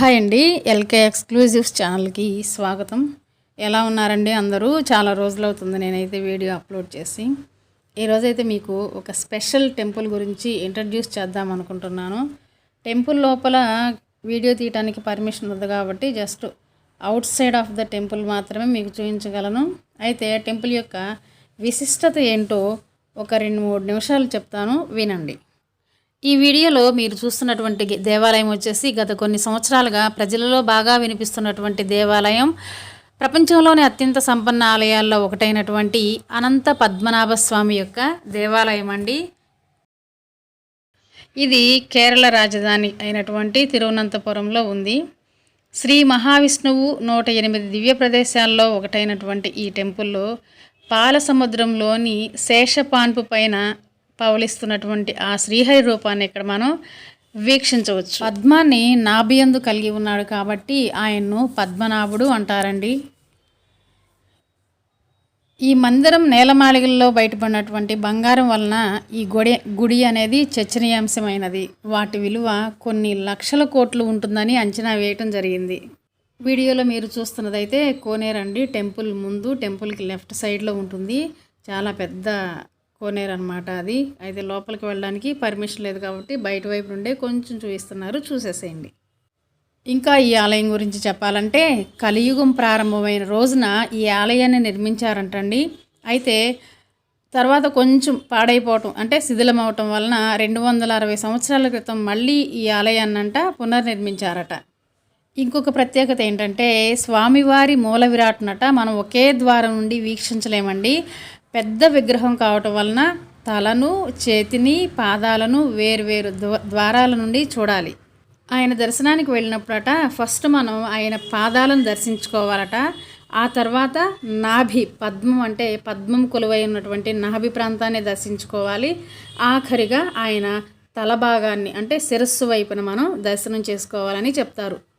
Hi అండి LK exclusives ఛానల్కి స్వాగతం. ఎలా ఉన్నారండి అందరూ? చాలా రోజులు అవుతుంది నేనైతే వీడియో అప్లోడ్ చేసి. ఈరోజైతే మీకు ఒక స్పెషల్ టెంపుల్ గురించి ఇంట్రడ్యూస్ చేద్దాం అనుకుంటున్నాను. టెంపుల్ లోపల వీడియో తీయడానికి పర్మిషన్ ఉంది కాబట్టి just outside of the temple మాత్రమే మీకు చూపించగలను. అయితే టెంపుల్ యొక్క విశిష్టత ఏంటో ఒక రెండు మూడు నిమిషాలు చెప్తాను వినండి. ఈ వీడియోలో మీరు చూస్తున్నటువంటి దేవాలయం వచ్చేసి గత కొన్ని సంవత్సరాలుగా ప్రజలలో బాగా వినిపిస్తున్నటువంటి దేవాలయం. ప్రపంచంలోని అత్యంత సంపన్న ఆలయాల్లో ఒకటైనటువంటి అనంత పద్మనాభ స్వామి యొక్క దేవాలయం అండి. ఇది కేరళ రాజధాని అయినటువంటి తిరువనంతపురంలో ఉంది. శ్రీ మహావిష్ణువు నూట ఎనిమిది దివ్య ప్రదేశాల్లో ఒకటైనటువంటి ఈ టెంపుల్లో పాలసముద్రంలోని శేషపాన్పు పైన పవలిస్తున్నటువంటి ఆ శ్రీహరి రూపాన్ని ఇక్కడ మనం వీక్షించవచ్చు. పద్మాన్ని నాభియందు కలిగి ఉన్నాడు కాబట్టి ఆయన్ను పద్మనాభుడు అంటారండి. ఈ మందిరం నేలమాళిగల్లో బయటపడినటువంటి బంగారం వలన ఈ గుడి గుడి అనేది చర్చనీయాంశమైనది. వాటి విలువ కొన్ని లక్షల కోట్లు ఉంటుందని అంచనా వేయటం జరిగింది. వీడియోలో మీరు చూస్తున్నదైతే కోనేరండి టెంపుల్ ముందు టెంపుల్కి లెఫ్ట్ సైడ్లో ఉంటుంది. చాలా పెద్ద కోనేరు అనమాట అది. అయితే లోపలికి వెళ్ళడానికి పర్మిషన్ లేదు కాబట్టి బయట వైపు నుండే కొంచెం చూపిస్తున్నారు. చూసేసేయండి. ఇంకా ఈ ఆలయం గురించి చెప్పాలంటే కలియుగం ప్రారంభమైన రోజున ఈ ఆలయాన్ని నిర్మించారంటండి. అయితే తర్వాత కొంచెం పాడైపోవటం అంటే శిథిలం అవటం వలన రెండు వందల అరవై సంవత్సరాల క్రితం మళ్ళీ ఈ ఆలయాన్నంట పునర్నిర్మించారట. ఇంకొక ప్రత్యేకత ఏంటంటే స్వామివారి మూల విరాట్నట మనం ఒకే ద్వారం నుండి వీక్షించలేమండి. పెద్ద విగ్రహం కావటం వలన తలను చేతిని పాదాలను వేరువేరు ద్వారాల నుండి చూడాలి. ఆయన దర్శనానికి వెళ్ళినప్పుడట ఫస్ట్ మనం ఆయన పాదాలను దర్శించుకోవాలట. ఆ తర్వాత నాభి పద్మం అంటే పద్మం కొలువై ఉన్నటువంటి నాభి ప్రాంతాన్ని దర్శించుకోవాలి. ఆఖరిగా ఆయన తల భాగాన్ని అంటే శిరస్సు వైపున మనం దర్శనం చేసుకోవాలని చెప్తారు.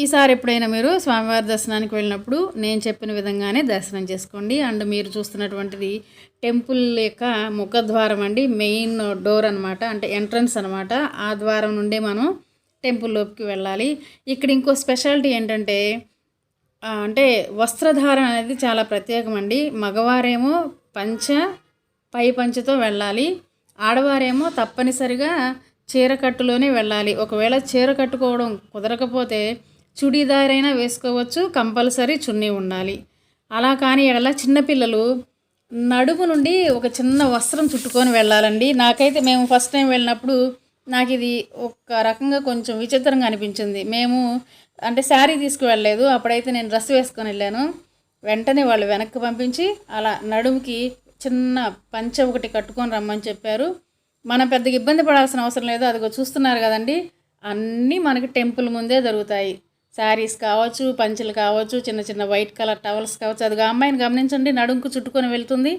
ఈసారి ఎప్పుడైనా మీరు స్వామివారి దర్శనానికి వెళ్ళినప్పుడు నేను చెప్పిన విధంగానే దర్శనం చేసుకోండి. అండ్ మీరు చూస్తున్నటువంటిది టెంపుల్ యొక్క ముఖద్వారం అండి మెయిన్ డోర్ అనమాట అంటే ఎంట్రన్స్ అనమాట ఆ ద్వారం నుండే మనం టెంపుల్ వెళ్ళాలి. ఇక్కడ ఇంకో స్పెషాలిటీ ఏంటంటే అంటే వస్త్రధారణ అనేది చాలా ప్రత్యేకమండి మగవారేమో పంచ పై పంచతో వెళ్ళాలి. ఆడవారేమో తప్పనిసరిగా చీర కట్టులోనే వెళ్ళాలి. ఒకవేళ చీర కట్టుకోవడం కుదరకపోతే చుడీదార్ అయినా వేసుకోవచ్చు కంపల్సరీ చున్నీ ఉండాలి. అలా కానీ ఎడల చిన్నపిల్లలు నడుము నుండి ఒక చిన్న వస్త్రం చుట్టుకొని వెళ్ళాలండి. నాకైతే మేము ఫస్ట్ టైం వెళ్ళినప్పుడు నాకు ఇది ఒక రకంగా కొంచెం విచిత్రంగా అనిపించింది. మేము అంటే శారీ తీసుకువెళ్ళలేదు. అప్పుడైతే నేను డ్రెస్ వేసుకొని వెళ్ళాను. వెంటనే వాళ్ళు వెనక్కి పంపించి అలా నడుముకి చిన్న పంచ ఒకటి కట్టుకొని రమ్మని చెప్పారు. మనం పెద్దగా ఇబ్బంది పడాల్సిన అవసరం లేదు. అదిగో చూస్తున్నారు కదండి. అన్నీ మనకి టెంపుల్ ముందే దొరుకుతాయి శారీస్ కావచ్చు పంచులు కావచ్చు చిన్న చిన్న వైట్ కలర్ టవల్స్ కావచ్చు అది అమ్మాయిని గమనించండి నడుముకు చుట్టుకొని వెళ్తుంది.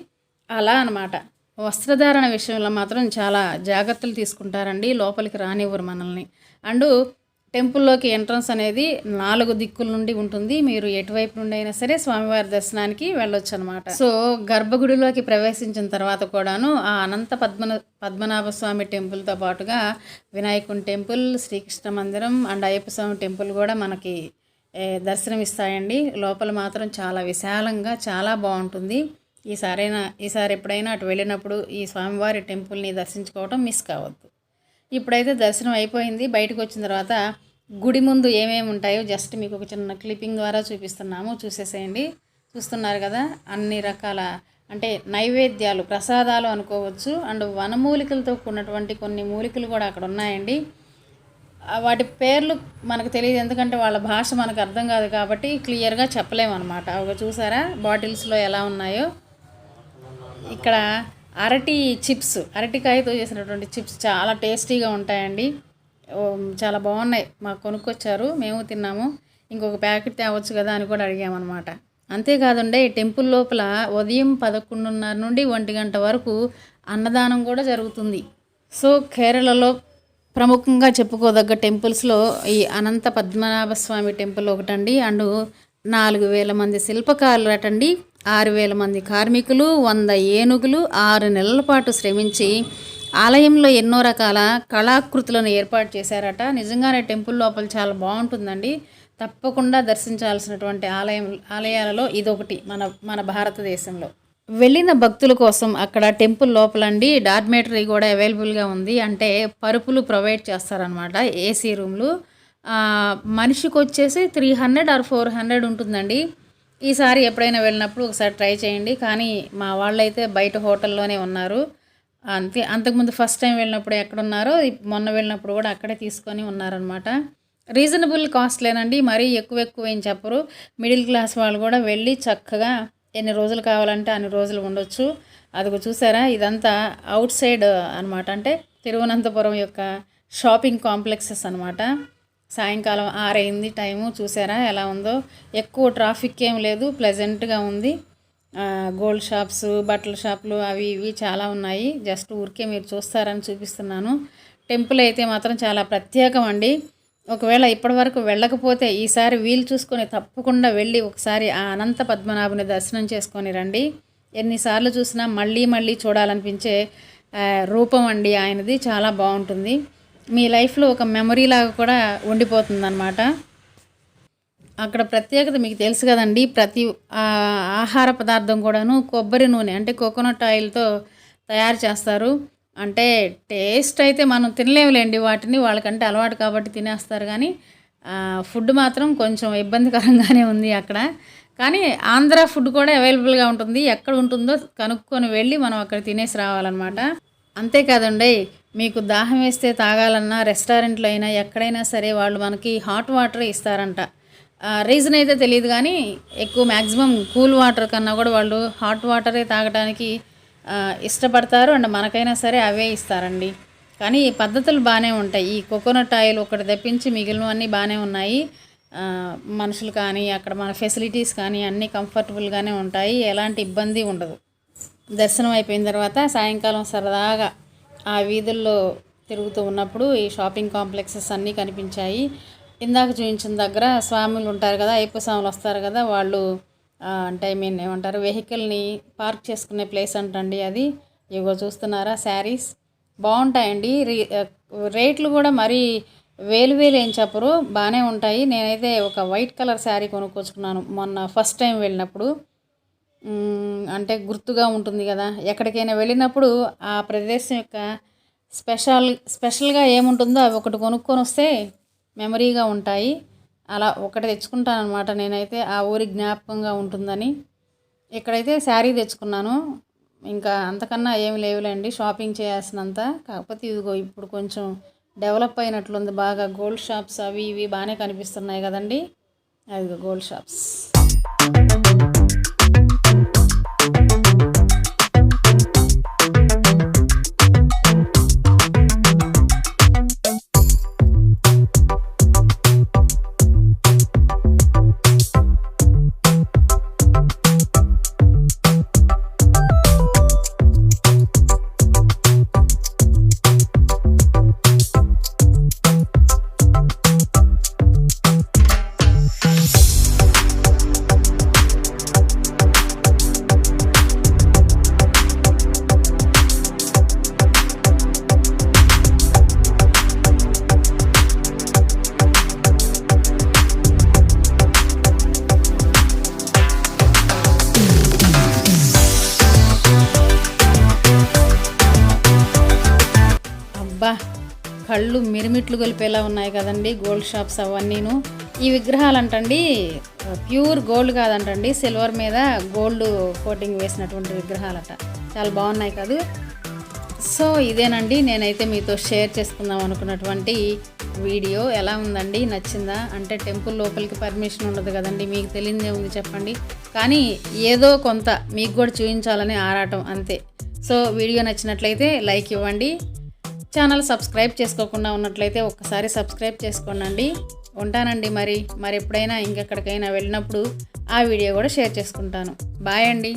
అలా అనమాట వస్త్రధారణ విషయంలో మాత్రం చాలా జాగ్రత్తలు తీసుకుంటారండి లోపలికి రానివ్వరు మనల్ని. అండ్ టెంపుల్లోకి ఎంట్రన్స్ అనేది నాలుగు దిక్కుల నుండి ఉంటుంది. మీరు ఎటువైపు నుండి అయినా సరే స్వామివారి దర్శనానికి వెళ్ళొచ్చు అనమాట సో గర్భగుడిలోకి ప్రవేశించిన తర్వాత కూడాను ఆ అనంత పద్మన పద్మనాభ స్వామి టెంపుల్తో పాటుగా వినాయకుని టెంపుల్ శ్రీకృష్ణ మందిరం అండ్ అయ్యప్ప స్వామి టెంపుల్ కూడా మనకి దర్శనమిస్తాయండి. దర్శనం ఇస్తాయండి లోపల మాత్రం చాలా విశాలంగా చాలా బాగుంటుంది. ఈసారైనా ఈసారి ఎప్పుడైనా అటు వెళ్ళినప్పుడు ఈ స్వామివారి టెంపుల్ని దర్శించుకోవడం మిస్ కావద్దు. ఇప్పుడైతే దర్శనం అయిపోయింది. బయటకు వచ్చిన తర్వాత గుడి ముందు ఏమేమి ఉంటాయో జస్ట్ మీకు ఒక చిన్న క్లిప్పింగ్ ద్వారా చూపిస్తున్నాము. చూసేసేయండి. చూస్తున్నారు కదా అన్ని రకాల అంటే నైవేద్యాలు ప్రసాదాలు అనుకోవచ్చు. అండ్ వనమూలికలతో కూడినటువంటి కొన్ని మూలికలు కూడా అక్కడ ఉన్నాయండి. వాటి పేర్లు మనకు తెలియదు. ఎందుకంటే వాళ్ళ భాష మనకు అర్థం కాదు కాబట్టి క్లియర్గా చెప్పలేము అనమాట ఒక చూసారా? బాటిల్స్లో ఎలా ఉన్నాయో? ఇక్కడ అరటి చిప్స్ అరటికాయతో చేసినటువంటి చిప్స్ చాలా టేస్టీగా ఉంటాయండి. చాలా బాగున్నాయి. మాకు కొనుక్కొచ్చారు మేము తిన్నాము. ఇంకొక ప్యాకెట్ తేవచ్చు కదా అని కూడా అడిగామన్నమాట. అంతేకాదండి టెంపుల్ లోపల ఉదయం పదకొండున్నర నుండి ఒంటి గంట వరకు అన్నదానం కూడా జరుగుతుంది. సో కేరళలో ప్రముఖంగా చెప్పుకోదగ్గ టెంపుల్స్లో ఈ అనంత పద్మనాభ స్వామి టెంపుల్ ఒకటండి. అండ్ నాలుగు వేల మంది శిల్పకారులు అటండి ఆరు వేల మంది కార్మికులు వంద ఏనుగులు ఆరు నెలల పాటు శ్రమించి ఆలయంలో ఎన్నో రకాల కళాకృతులను ఏర్పాటు చేశారట. నిజంగానే టెంపుల్ లోపల చాలా బాగుంటుందండి. తప్పకుండా దర్శించాల్సినటువంటి ఆలయం ఆలయాలలో ఇదొకటి మన మన భారతదేశంలో. వెళ్ళిన భక్తుల కోసం అక్కడ టెంపుల్ లోపలండి డార్మేటరీ కూడా అవైలబుల్గా ఉంది. అంటే పరుపులు ప్రొవైడ్ చేస్తారనమాట ఏసీ రూమ్లు. మనిషికి వచ్చేసి three hundred or four hundred ఉంటుందండి. ఈసారి ఎప్పుడైనా వెళ్ళినప్పుడు ఒకసారి ట్రై చేయండి. కానీ మా వాళ్ళైతే బయట హోటల్లోనే ఉన్నారు. అంతే అంతకుముందు ఫస్ట్ టైం వెళ్ళినప్పుడు ఎక్కడున్నారో మొన్న వెళ్ళినప్పుడు కూడా అక్కడే తీసుకొని ఉన్నారనమాట రీజనబుల్ కాస్ట్లేనండి మరీ ఎక్కువ ఎక్కువ ఏం చెప్పరు. మిడిల్ క్లాస్ వాళ్ళు కూడా వెళ్ళి చక్కగా ఎన్ని రోజులు కావాలంటే అన్ని రోజులు ఉండొచ్చు. అదిగో చూసారా ఇదంతా అవుట్ సైడ్ అనమాట అంటే తిరువనంతపురం యొక్క షాపింగ్ కాంప్లెక్సెస్ అనమాట సాయంకాలం ఆరైంది టైము చూసారా ఎలా ఉందో? ఎక్కువ ట్రాఫిక్ ఏం లేదు ప్లెజెంట్గా ఉంది. గోల్డ్ షాప్స్ బట్టల షాపులు అవి ఇవి చాలా ఉన్నాయి. జస్ట్ ఊరికే మీరు చూస్తారని చూపిస్తున్నాను. టెంపుల్ అయితే మాత్రం చాలా ప్రత్యేకం అండి. ఒకవేళ ఇప్పటివరకు వెళ్ళకపోతే ఈసారి వీలు చూసుకొని తప్పకుండా వెళ్ళి ఒకసారి ఆ అనంత పద్మనాభుని దర్శనం చేసుకొని రండి. ఎన్నిసార్లు చూసినా మళ్ళీ మళ్ళీ చూడాలనిపించే రూపం అండి ఆయనది. చాలా బాగుంటుంది. మీ లైఫ్లో ఒక మెమరీ లాగా కూడా ఉండిపోతుంది అక్కడ ప్రత్యేకత మీకు తెలుసు కదండి ప్రతి ఆహార పదార్థం కూడాను కొబ్బరి నూనె అంటే కోకోనట్ ఆయిల్తో తయారు చేస్తారు. అంటే టేస్ట్ అయితే మనం తినలేములేండి వాటిని వాళ్ళకంటే అలవాటు కాబట్టి తినేస్తారు కానీ ఫుడ్ మాత్రం కొంచెం ఇబ్బందికరంగానే ఉంది అక్కడ. కానీ ఆంధ్ర ఫుడ్ కూడా అవైలబుల్గా ఉంటుంది ఎక్కడ ఉంటుందో కనుక్కొని వెళ్ళి మనం అక్కడ తినేసి రావాలన్నమాట. అంతేకాదండి మీకు దాహం వేస్తే తాగాలన్నా రెస్టారెంట్లో అయినా ఎక్కడైనా సరే వాళ్ళు మనకి హాట్ వాటర్ ఇస్తారంట. రీజన్ అయితే తెలియదు కానీ ఎక్కువ మ్యాక్సిమం కూల్ వాటర్ కన్నా కూడా వాళ్ళు హాట్ వాటరే తాగడానికి ఇష్టపడతారు అండ్ మనకైనా సరే అవే ఇస్తారండి. కానీ ఈ పద్ధతులు బాగానే ఉంటాయి. ఈ కోకోనట్ ఆయిల్ ఒకటి తెప్పించి మిగిలినవన్నీ బాగానే ఉన్నాయి. మనుషులు కానీ అక్కడ మన ఫెసిలిటీస్ కానీ అన్నీ కంఫర్టబుల్గానే ఉంటాయి. ఎలాంటి ఇబ్బంది ఉండదు. దర్శనం అయిపోయిన తర్వాత సాయంకాలం సరదాగా ఆ వీధుల్లో తిరుగుతూ ఉన్నప్పుడు ఈ షాపింగ్ కాంప్లెక్సెస్ అన్నీ కనిపించాయి. ఇందాక చూపించిన దగ్గర స్వాములు ఉంటారు కదా అయ్యప్ప స్వాములు వస్తారు కదా వాళ్ళు అంటే ఐ మీన్ ఏమంటారు వెహికల్ని పార్క్ చేసుకునే ప్లేస్ అంటండి అది. ఇగో చూస్తున్నారా శారీస్? బాగుంటాయండి. రీ- రేట్లు కూడా మరీ వేలు వేలు ఏం చెప్పరు బాగానే ఉంటాయి. నేనైతే ఒక వైట్ కలర్ శారీ కొనుక్కొచ్చుకున్నాను మొన్న ఫస్ట్ టైం వెళ్ళినప్పుడు. అంటే గుర్తుగా ఉంటుంది కదా. ఎక్కడికైనా వెళ్ళినప్పుడు ఆ ప్రదేశం యొక్క స్పెషల్ స్పెషల్గా ఏముంటుందో అవి ఒకటి కొనుక్కొని వస్తే మెమరీగా ఉంటాయి. అలా ఒకటి తెచ్చుకుంటాను అనమాట నేనైతే. ఆ ఊరి జ్ఞాపకంగా ఉంటుందని. ఇక్కడైతే శారీ తెచ్చుకున్నాను. ఇంకా అంతకన్నా ఏమి లేవులేండి షాపింగ్ చేయాల్సినంత. కాకపోతే ఇదిగో ఇప్పుడు కొంచెం డెవలప్ అయినట్లుంది. బాగా గోల్డ్ షాప్స్ అవి ఇవి బాగానే కనిపిస్తున్నాయి కదండి. అదిగో గోల్డ్ షాప్స్. కళ్ళు మిరిమిట్లు గొలిపేలా ఉన్నాయి కదండి గోల్డ్ షాప్స్ అవన్నీను. ఈ విగ్రహాలు అంటండి ప్యూర్ గోల్డ్ కాదంటండి సిల్వర్ మీద గోల్డ్ కోటింగ్ వేసినటువంటి విగ్రహాలట. చాలా బాగున్నాయి కాదు. సో ఇదేనండి నేనైతే మీతో షేర్ చేసుకుందాం అనుకున్నటువంటి వీడియో. ఎలా ఉందండి? నచ్చిందా? అంటే టెంపుల్ లోపలికి పర్మిషన్ ఉండదు కదండి మీకు తెలియదే ఉంది చెప్పండి. కానీ ఏదో కొంత మీకు కూడా చూపించాలని ఆరాటం అంతే. సో వీడియో నచ్చినట్లయితే లైక్ ఇవ్వండి. ఛానల్ సబ్స్క్రైబ్ చేసుకోకుండా ఉన్నట్లయితే ఒక్కసారి సబ్స్క్రైబ్ చేసుకోనండి. ఉంటానండి మరి. మరి ఎప్పుడైనా ఇంకెక్కడికైనా వెళ్ళినప్పుడు ఆ వీడియో కూడా షేర్ చేసుకుంటాను. బాయ్ అండి.